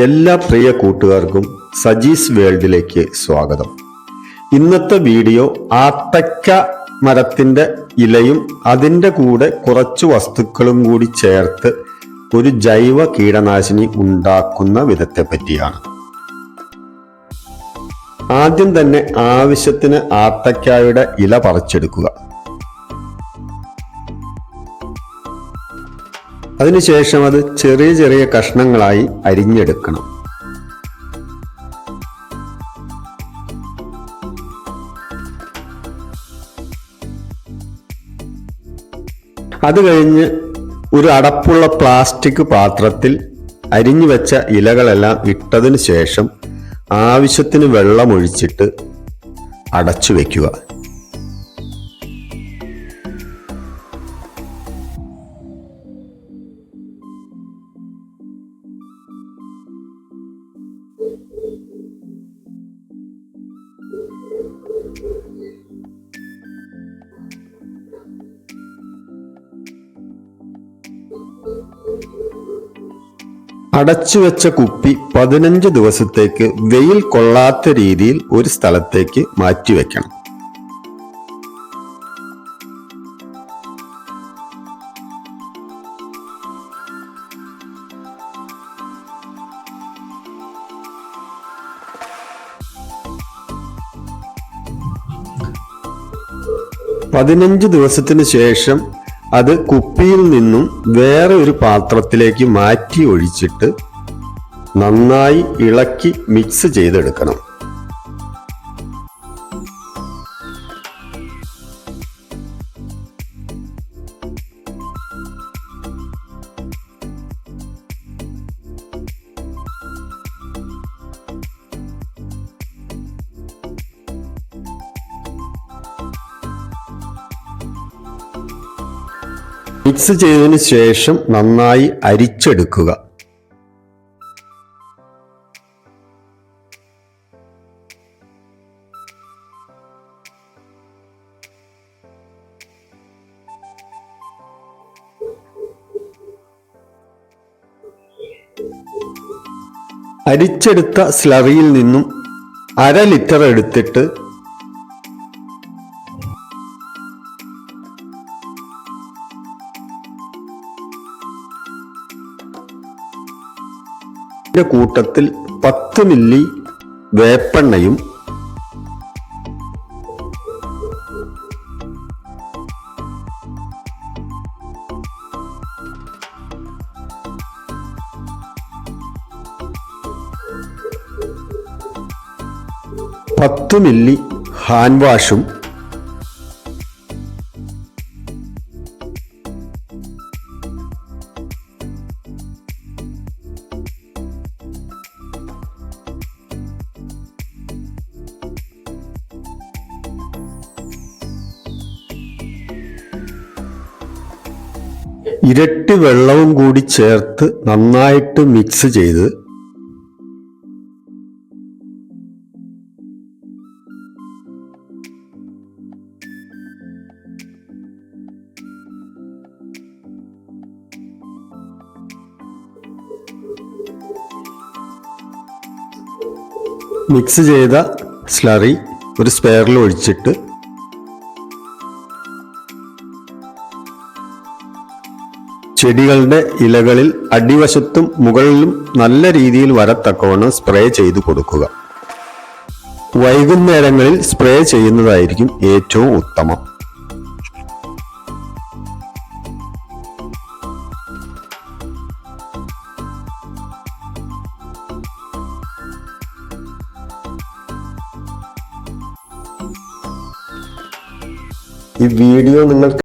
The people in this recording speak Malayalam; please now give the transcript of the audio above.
എല്ലാ പ്രിയ കൂട്ടുകാർക്കും സജീസ് വേൾഡിലേക്ക് സ്വാഗതം. ഇന്നത്തെ വീഡിയോ ആത്തക്ക മരത്തിന്റെ ഇലയും അതിന്റെ കൂടെ കുറച്ച് വസ്തുക്കളും കൂടി ചേർത്ത് ഒരു ജൈവ കീടനാശിനി ഉണ്ടാക്കുന്ന വിധത്തെ പറ്റിയാണ്. ആദ്യം തന്നെ ആവശ്യത്തിന് ആത്തക്കായുടെ ഇല പറിച്ചെടുക്കുക. അതിനുശേഷം അത് ചെറിയ ചെറിയ കഷ്ണങ്ങളായി അരിഞ്ഞെടുക്കണം. അത് കഴിഞ്ഞ് ഒരു അടപ്പുള്ള പ്ലാസ്റ്റിക് പാത്രത്തിൽ അരിഞ്ഞു വെച്ച ഇലകളെല്ലാം ഇട്ടതിന് ശേഷം ആവശ്യത്തിന് വെള്ളമൊഴിച്ചിട്ട് അടച്ചു വെക്കുക. അടച്ചു വെച്ച കുപ്പി പതിനഞ്ച് ദിവസത്തേക്ക് വെയിൽ കൊള്ളാത്ത രീതിയിൽ ഒരു സ്ഥലത്തേക്ക് മാറ്റിവെക്കണം പതിനഞ്ച് ദിവസത്തിന് ശേഷം അത് കുപ്പിയിൽ നിന്നും വേറെ ഒരു പാത്രത്തിലേക്ക് മാറ്റി ഒഴിച്ചിട്ട് നന്നായി ഇളക്കി മിക്സ് ചെയ്തെടുക്കണം. മിക്സ് ചെയ്തതിന് ശേഷം നന്നായി അരിച്ചെടുക്കുക. അരിച്ചെടുത്ത സ്ലറിയിൽ നിന്നും അര ലിറ്റർ എടുത്തിട്ട് ഇതിന്റെ കൂട്ടത്തിൽ പത്ത് മില്ലി വേപ്പെണ്ണയും പത്ത് മില്ലി ഹാൻഡ് വാഷും ഇരട്ടി വെള്ളവും കൂടി ചേർത്ത് നന്നായിട്ട് മിക്സ് ചെയ്ത് മിക്സ് ചെയ്ത സ്ലറി ഒരു സ്പെയറിൽ ഒഴിച്ചിട്ട് ചെടികളുടെ ഇലകളിൽ അടിവശത്തും മുകളിലും നല്ല രീതിയിൽ വരത്തക്കവണ്ണം സ്പ്രേ ചെയ്തു കൊടുക്കുക. വൈകുന്നേരങ്ങളിൽ സ്പ്രേ ചെയ്യുന്നതായിരിക്കും ഏറ്റവും ഉത്തമം. ഈ വീഡിയോ നിങ്ങൾക്ക്